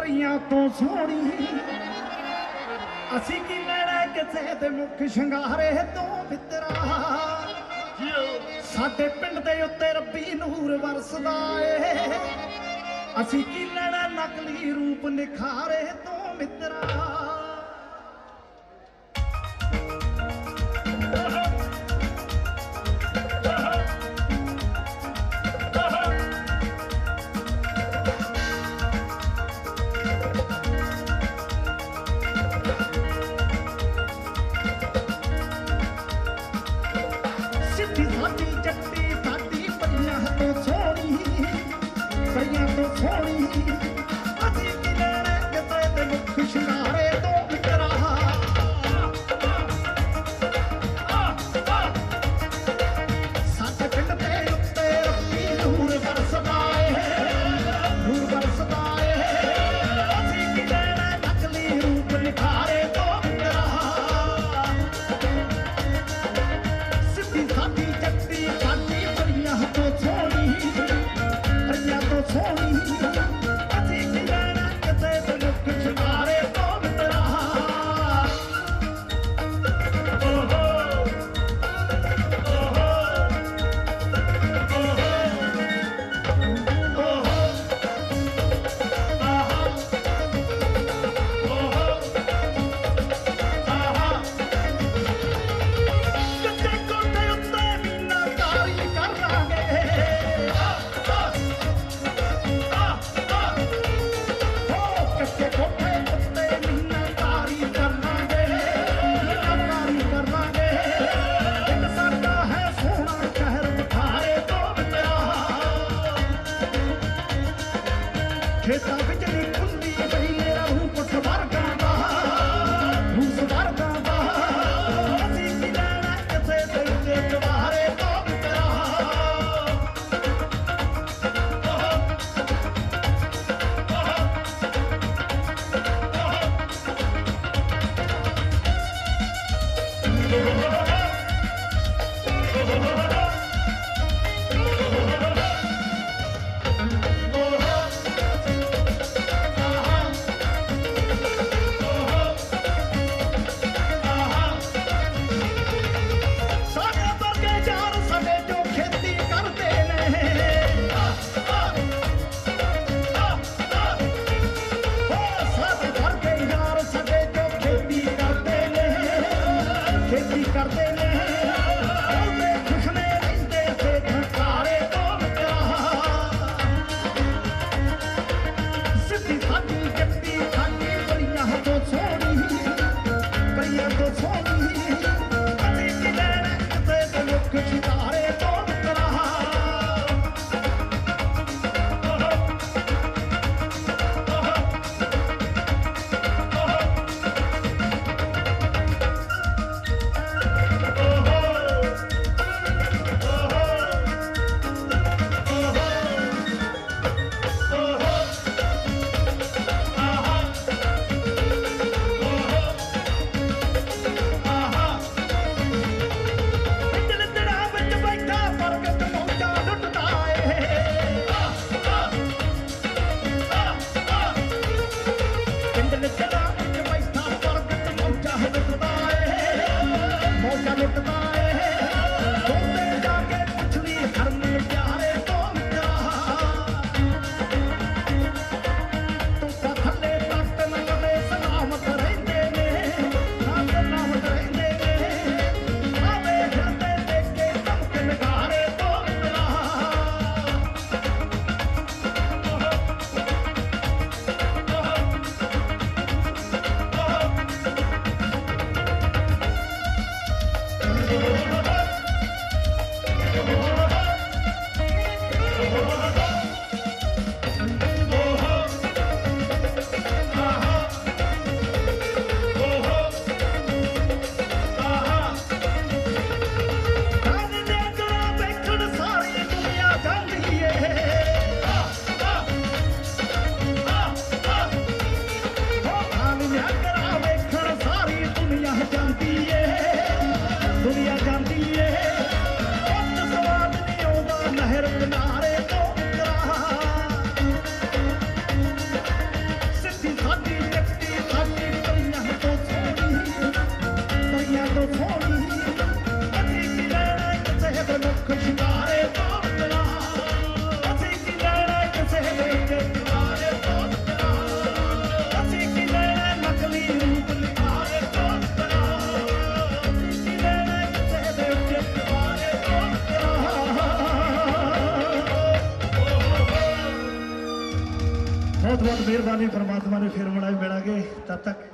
ਪਰੀਆਂ ਤੋਂ ਸੋਹਣੀ। ਅਸੀਂ ਕੀ ਲੈਣਾ ਕਿਸੇ ਦੇ ਮੁਖ ਸ਼ਿੰਗਾਰੇ ਤੋਂ ਮਿੱਤਰਾ ਸਾਡੇ ਪਿੰਡ ਦੇ ਉੱਤੇ ਰੱਬੀ ਨੂਰ ਵਰਸਦਾ ਏ। ਅਸੀਂ ਕੀ ਲੈਣਾ ਨਕਲੀ ਰੂਪ ਨਿਖਾਰੇ ਤੋਂ ਮਿੱਤਰਾ بساري فيا بساري not about ਬਹੁਤ ਬਹੁਤ ਮਿਹਰਬਾਨੀ ਪਰਮਾਤਮਾ ਨੇ ਫਿਰ ਮਿਲਾਏ ਮਿਲਾਂਗੇ ਤਦ ਤੱਕ।